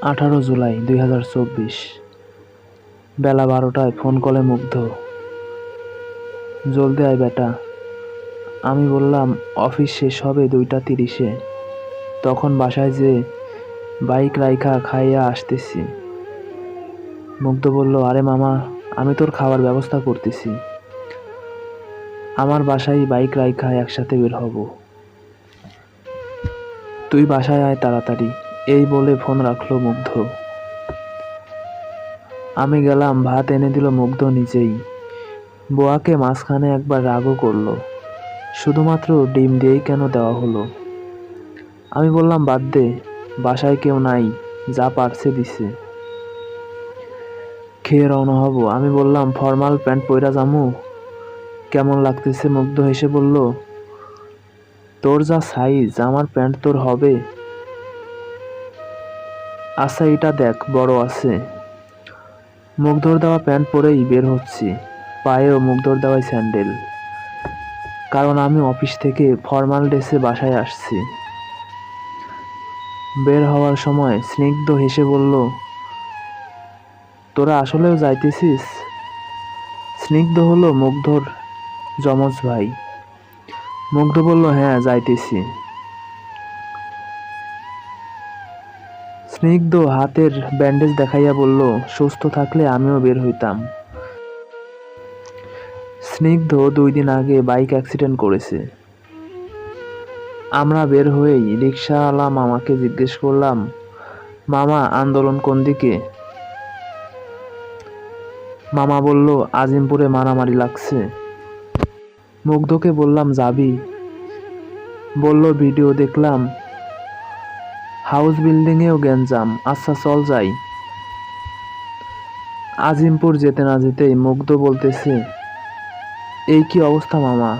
আঠারো জুলাই দুই হাজার চব্বিশ, বেলা বারোটায় ফোন কলে মুগ্ধ। জলদি আয় বেটা। আমি বললাম, অফিস শেষ হবে দুইটা তিরিশে। তখন বাসায় যে বাইক রাইখা খাইয়া আসতেছি। মুগ্ধ বলল, আরে মামা, আমি তোর খাবার ব্যবস্থা করতেছি। আমার বাসায় বাইক রাইখা একসাথে বের হব। তুই বাসায় আয় তাড়াতাড়ি, এই বলে ফোন রাখল মুগ্ধ। আমি গেলাম, ভাত এনে দিল মুগ্ধ নিজেই। বোয়াকে মাঝখানে একবার রাগও করল। শুধুমাত্র ডিম দিয়েই কেন দেওয়া হলো? আমি বললাম, বাদ দে, বাসায় কেউ নাই, যা পারছে দিছে। খেয়ে রওনা হব। আমি বললাম, ফর্মাল প্যান্ট পইরা জামু কেমন লাগতেছে? মুগ্ধ হেসে বলল, তোর যা সাইজ আমার প্যান্ট তোর হবে। আচ্ছা এটা দেখ, বড় আছে। মুগ্ধর দেওয়া প্যান্ট পরেই বের হচ্ছি। পায়েও মুগ্ধর দেওয়াই স্যান্ডেল কারণ আমি অফিস থেকে ফর্মাল ড্রেসে বাসায় আসছি। বের হওয়ার সময় স্নিগ্ধ হেসে বলল, তোরা আসলেও যাইতেছিস? স্নিগ্ধ হলো মুগ্ধর যমজ ভাই। মুগ্ধ বলল হ্যাঁ যাইতেছি। স্নিগ্ধ হাতের ব্যান্ডেজ দেখাইয়া বলল, সুস্থ থাকলে আমিও বের হইতাম। স্নিগ্ধ দুই দিন আগে বাইক অ্যাক্সিডেন্ট করেছে। আমরা বের হয়েই রিক্সাওয়ালা মামাকে জিজ্ঞেস করলাম, মামা, আন্দোলন কোন দিকে? মামা বলল, আজিমপুরে মারামারি লাগছে। মুগ্ধকে বললাম, যাবি? বলল, ভিডিও দেখলাম। হাউস বিল্ডিংয়েও গ্যাঞ্জাম। আচ্ছা চল যাই। আজিমপুর যেতে না যেতেই মুগ্ধ বলতেছে, এই কি অবস্থা মামা?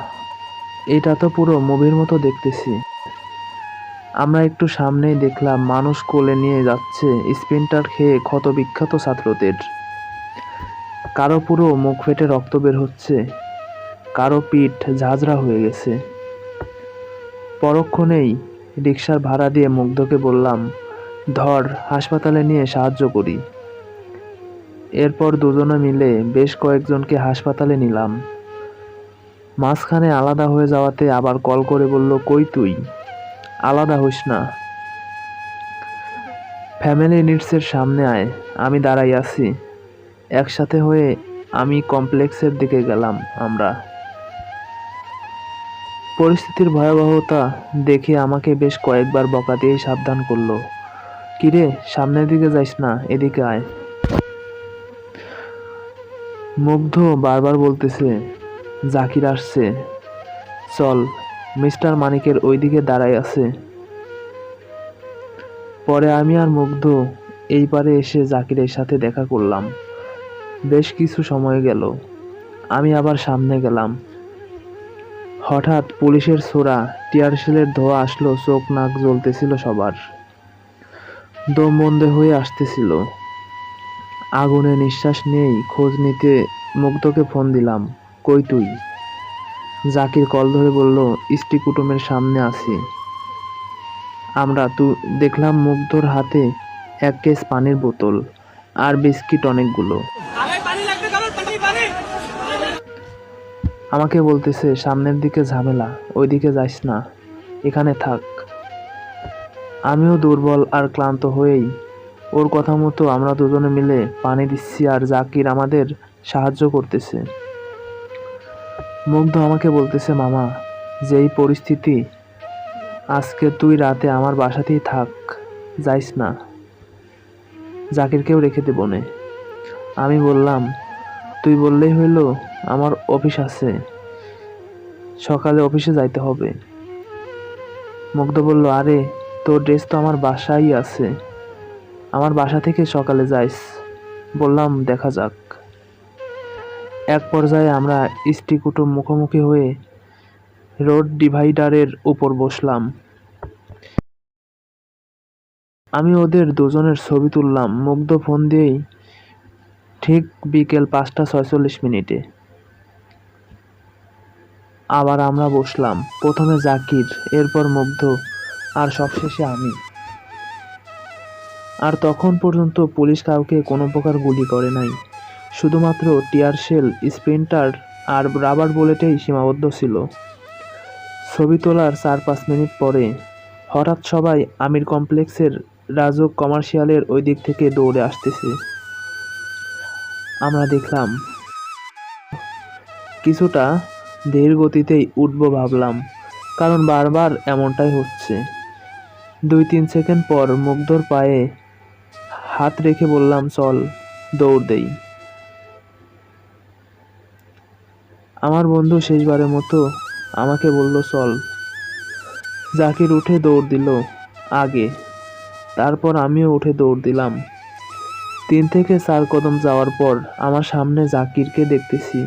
এটা তো পুরো মুভির মতো দেখতেছি। আমরা একটু সামনেই দেখলাম, মানুষ কোলে নিয়ে যাচ্ছে স্প্রিন্টার খেয়ে ক্ষত বিখ্যাত ছাত্রদের। কারও পুরো মুখ ফেটে রক্ত বের হচ্ছে। কারও পিঠ ঝাঁঝরা হয়ে গেছে। পরক্ষণেই রিক্সার ভাড়া দিয়ে মুগ্ধকে বললাম, ধর, হাসপাতালে নিয়ে সাহায্য করি। এরপর দুজনে মিলে বেশ কয়েকজনকে হাসপাতালে নিলাম। মাঝখানে আলাদা হয়ে যাওয়াতে আবার কল করে বলল, কই তুই? আলাদা হইস না। ফ্যামিলি নিডসের সামনে আয়, আমি দাঁড়াই আছি। একসাথে হয়ে আমি কমপ্লেক্সের দিকে গেলাম আমরা। পরিস্থিতির ভয়াবহতা দেখে আমাকে বেশ কয়েকবার বকা দিয়ে সাবধান করল। কিরে, সামনের দিকে যাইস না, এদিকে আয়। মুগ্ধ বারবার বলতেছে, জাকির আসছে। চল, মিস্টার মানিকের ওইদিকে দাঁড়াই আছে। পরে আমি আর মুগ্ধ এই পারে এসে জাকিরের সাথে দেখা করলাম। বেশ কিছু সময় গেল। আমি আবার সামনে গেলাম। হঠাৎ পুলিশের ছোড়া টিয়ারশেলের ধোয়া আসলো, চোখ নাক জ্বলতেছিল সবার। দম বন্ধ হয়ে আসতেছিল। আগুনে নিঃশ্বাস নিয়েই খোঁজ নিতে মুগ্ধকে ফোন দিলাম, কই তুই? জাকির কল ধরে বলল ইষ্টি কুটুমের সামনে আছি। আমরা তু, দেখলাম মুগ্ধর হাতে এক কেস পানির বোতল আর বিস্কিট অনেকগুলো ভাই পানি লাগবে কারণ পানি পানি আমাকে বলতেছে, সামনের দিকে ঝামেলা, ওইদিকে যাইস না, এখানে থাক। আমিও দুর্বল আর ক্লান্ত হয়েই ওর কথা মতো আমরা দুজনে মিলে পানি দিচ্ছি আর জাকির আমাদের সাহায্য করতেছে। মুগ্ধ আমাকে বলতেছে, মামা, যেই পরিস্থিতি, আজকে তুই রাতে আমার বাসাতেই থাক, যাইস না। জাকিরকেও রেখে দেবো নে। আমি বললাম, তুই বললেই হইল আমার অফিস আছে। সকালে অফিসে যাইতে হবে। মুগ্ধ বলল, আরে, তোর ড্রেস তো আমার বাসায় আছে। আমার বাসা থেকে সকালে যাইস। বললাম, দেখা যাক। এক পর্যায়ে আমরা স্ত্রী কুটুম মুখোমুখি হয়ে রোড ডিভাইডারের উপর বসলাম। আমি ওদের দুজনের ছবি তুললাম। মুগ্ধ ফোন দিয়েই, ঠিক বিকেল পাঁচটা ছয়চল্লিশ মিনিটে। আবার আমরা বসলাম। প্রথমে জাকির, এরপর মুগ্ধ, আর সবশেষে আমি। আর তখন পর্যন্ত পুলিশ কাউকে কোনো প্রকার গুলি করে নাই। শুধুমাত্র টিয়ার শেল, স্প্রিন্টার, আর রাবার বুলেটেই সীমাবদ্ধ ছিল। ছবি তোলার চার পাঁচ মিনিট পরে, হঠাৎ সবাই আমির কমপ্লেক্সের রাজক কমার্শিয়ালের ওই দিক থেকে দৌড়ে আসতেছে। আমরা দেখলাম, কিছুটা ধীর গতিতেই উঠব ভাবলাম, কারণ বারবার এমনটাই হচ্ছে। দুই তিন সেকেন্ড পর মুগ্ধর পায়ে হাত রেখে বললাম, চল, দৌড় দেই। আমার বন্ধু শেষবারের মতো আমাকে বলল, চল। জাকির উঠে দৌড় দিল আগে, তারপর আমিও উঠে দৌড় দিলাম। তিন থেকে চার কদম যাওয়ার পর আমার সামনে জাকিরকে দেখতেছি।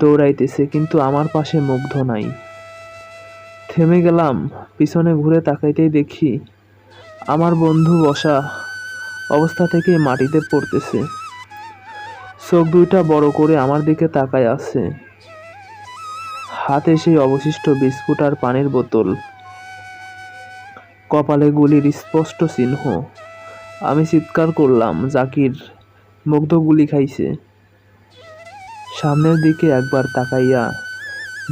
দৌড়াইতেছে, কিন্তু আমার পাশে মুগ্ধ নাই। থেমে গেলাম, পিছনে ঘুরে তাকাইতেই দেখি আমার বন্ধু বসা অবস্থা থেকে মাটিতে পড়তেছে। চোখ দুইটা বড় করে আমার দিকে তাকায় আছে। হাতে সেই অবশিষ্ট বিস্কুট আর পানির বোতল। কপালে গুলির স্পষ্ট চিহ্ন। আমি চিৎকার করলাম, জাকির মুগ্ধ গুলি খাইছে। সামনের দিকে একবার তাকাইয়া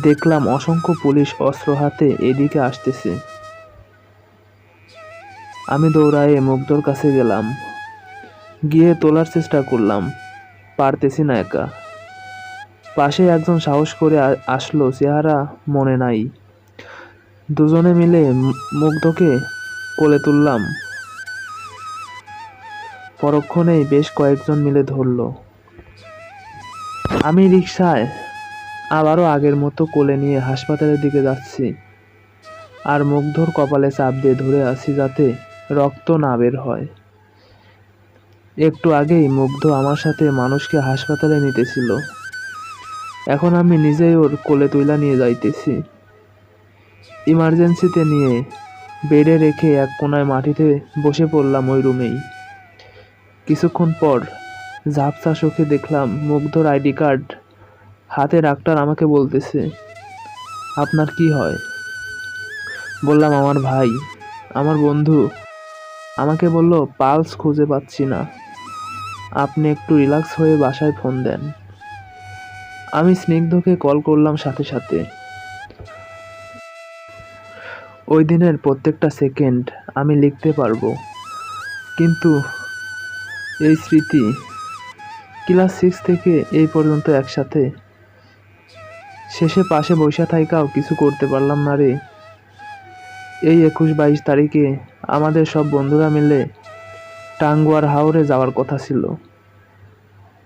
দেখলাম অসংখ্য পুলিশ অস্ত্র হাতে এদিকে আসতেছে। আমি দৌড়ায়ে মুগ্ধর কাছে গেলাম। গিয়ে তোলার চেষ্টা করলাম, পারতেছি না একা। পাশে একজন সাহস করে আসলো, চেহারা মনে নাই। দুজনে মিলে মুগ্ধকে কোলে তুললাম। পরক্ষণেই বেশ কয়েকজন মিলে ধরলো। আমি রিক্সায় আবারও আগের মতো কোলে নিয়ে হাসপাতালের দিকে যাচ্ছি আর মুগ্ধর কপালে চাপ দিয়ে ধরে আছি যাতে রক্ত না বের হয়। একটু আগেই মুগ্ধ আমার সাথে মানুষকে হাসপাতালে নিতেছিল এখন আমি নিজেই ওর কোলে তুইলা নিয়ে যাইতেছি। ইমার্জেন্সিতে নিয়ে বেডে রেখে এক কোনায় মাটিতে বসে পড়লাম ওই রুমেই। কিছুক্ষণ পর ঝাপসা চোখে দেখলাম মুগ্ধর আইডি কার্ড। হাতে ডাক্তার আমাকে বলতেছে, আপনার কি হয়? বললাম, আমার ভাই, আমার বন্ধু। আমাকে বলল, পালস খুঁজে পাচ্ছি না। আপনি একটু রিল্যাক্স হয়ে বাসায় ফোন দেন। আমি স্নিগ্ধকে কল করলাম সাথে সাথে। ওই দিনের প্রত্যেকটা সেকেন্ড আমি লিখতে পারব, কিন্তু এই স্মৃতি ক্লাস সিক্স থেকে এই পর্যন্ত একসাথে। শেষে পাশে বৈশা থাইকাও কিছু করতে পারলাম না রে। এই একুশ বাইশ তারিখে আমাদের সব বন্ধুরা মিলে টাঙ্গুয়ার হাওরে যাওয়ার কথা ছিল।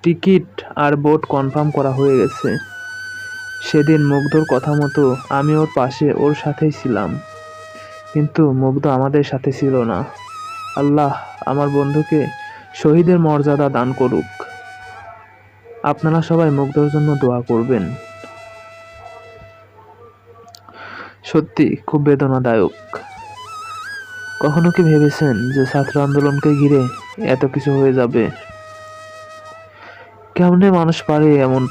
টিকিট আর বোট কনফার্ম করা হয়ে গেছে। সেদিন মুগ্ধর কথা মতো আমি ওর পাশে ওর সাথেই ছিলাম। কিন্তু মুগ্ধ আমাদের সাথে ছিল না। আল্লাহ আমার বন্ধুকে শহীদের মর্যাদা দান করুক। আপনারা সবাই মুগ্ধর জন্য দোয়া করবেন। সত্যি, খুব বেদনাদায়ক। কখনো কি ভেবেছেন যে ছাত্র আন্দোলনকে ঘিরে এত কিছু হয়ে যাবে? কেমনে মানুষ পারে এমন